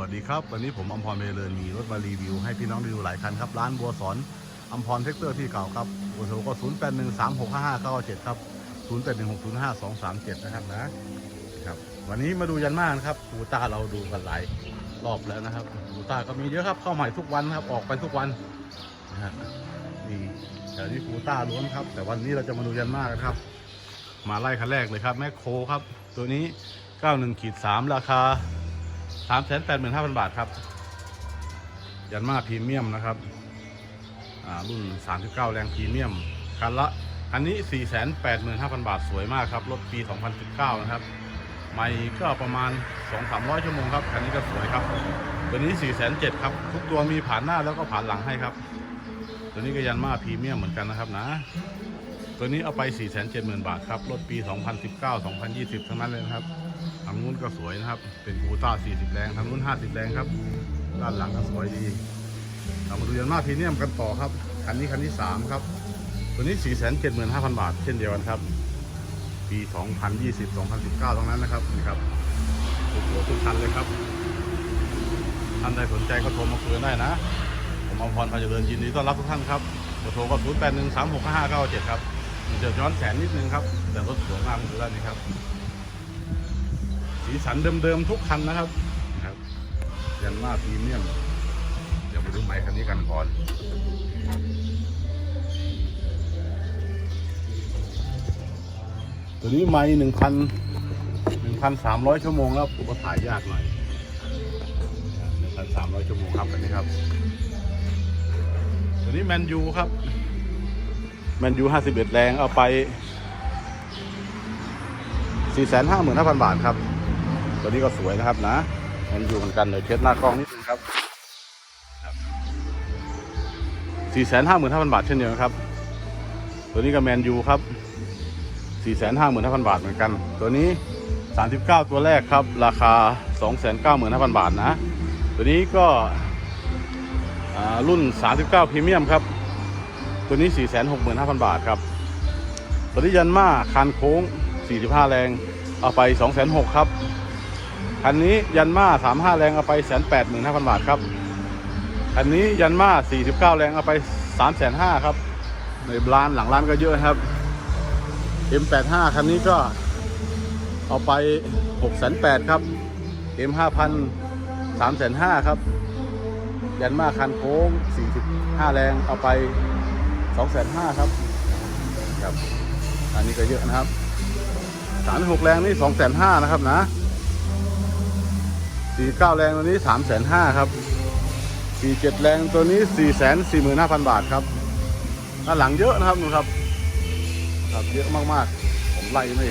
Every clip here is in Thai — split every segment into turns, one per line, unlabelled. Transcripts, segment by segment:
วัสดีครับ วันนี้ผมอมพรเมริญมีรถมารีวิวให้พี่น้องดูหลายคันครับ ร้านบัวสอนอมพรเทคเตอร์ที่เก่าครับเบอร์โทรก็ 0 8 1 3 6 5 5 9 7 ครับ 0 8 1 6 0 5 2 3 7 นะครับนะครับวันนี้มาดูยันมานะครับบูต้าเราดูกันหลายรอบแล้วนะครับบูต้าก็มีเยอะครับเข้าใหม่ทุกวันครับออกไปทุกวันนะฮะนี่แต่นี่บูต้าล้วนครับ แต่วันนี้เราจะมาดูยันมากันครับ มาไล่คันแรกเลยครับแมคโครครับ ตัวนี้ 91ขีด3ราคา สามแสนแปดหมื่นห้าพันบาทครับ ยันมาพรีเมียมนะครับอ่ารุ่น39แรงพรีเมียม คันละคันนี้4 8 5 0 0 0บาทสวยมากครับ รถปี2019นสิบเก้านะครับ ไม่ก็ประมาณ2-300ชั่วโมงครับ คันนี้ก็สวยครับ ตัวนี้4 7 0 0 0ครับ ทุกตัวมีผ่านหน้าแล้วก็ผ่านหลังให้ครับ ตัวนี้ก็ยันมาพรีเมียมเหมือนกันนะครับนะ ตัวนี้เอาไป 4 7 0 0 0 0 บาทครับ รถปี 2019 2020 ทั้งนั้นเลยนะครับทางนู้นก็สวยนะครับ เป็นกูต้า 40 แรงทางนู้น 50 แรงครับ ด้านหลังก็สวยดีเรามาดูยันมาพรีเมียมกันต่อครับ คันนี้คันที่ 3 ครับ ตัวนี้ 475,000 บาท เช่นเดียวกันครับ ปี 2020 2019ตรงนั้นนะครับ นี่ครับทุกหัวทุกคันเลยครับท่านใดสนใจก็โทรมาคุยกันได้นะ ผมอมพรพาเจริญยินดีต้อนรับทุกท่านครับเบอร์โทรก็0 8 1 3 6 5 5 9 7ครับ มันจะย้อนแสนนิดนึงครับ แต่รถสวยมากดูด้นนี้ครับ สีสันเดิมๆทุกคันนะครับครับยันมาพรีเมียมเดี๋ยวไปดูไมค์คันนี้กันก่อนตัวนี้ไมค์หนึ่งพันหนึ่งพันสามร้อยชั่วโมงแล้วผมก็ถ่ายยากหน่อยหนึ่งพันสามร้อยชั่วโมงครับอันนี้ครับ ตัวนี้แมนยูครับ แมนยูห้าสิบเอ็ดแรงเอาไปสี่แสนห้าหมื่นห้าพันบาทครับ ตัวนี้ก็สวยนะครับนะแมนยูเหมือนกันเดี๋ยวเช็ดหน้ากล้องนิดนึงครับสี่แสนห้าหมื่นห้าพันบาทเช่นเดียวกันครับ ตัวนี้ก็แมนยูครับสี่แสนห้าหมื่นห้าพันบาทเหมือนกัน ตัวนี้สามสิบเก้าตัวแรกครับ ราคาสองแสนเก้าหมื่นห้าพันบาทนะ ตัวนี้ก็อ่ารุ่น 39พรีเมียมครับ ตัวนี้ 465,000 บาทครับตัวนี้ยันมาคันโค้ง 45 แรง เอาไป 206,000 ครับ คันนี้ยันมา 35 แรงเอาไป 185,000 บาทครับ คันนี้ยันมา 49 แรงเอาไป305,000 ครับ ในร้านหลังร้านก็เยอะครับ M85 คันนี้ก็เอาไป608,000 ครับ M5000 305,000 ครับ ยันมาคันโค้ง 45 แรงเอาไป 205,000ครับครับ อันนี้ก็เยอะนะครับ36แรงนี่205,000นะครับนะ49แรงตัวนี้305,000ครับ47แรงตัวนี้445,000บาทครับด้านหลังเยอะนะครับนู่ครับครับเยอะมากๆ ผมไล่ไม่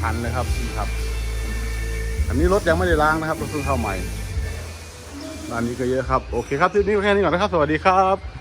ทันเลยครับครับ อันนี้รถยังไม่ได้ล้างนะครับรถเพิ่งเข้าใหม่ร้านนี้ก็เยอะครับ โอเคครับทริปนี้ก็แค่นี้ก่อนนะครับ สวัสดีครับ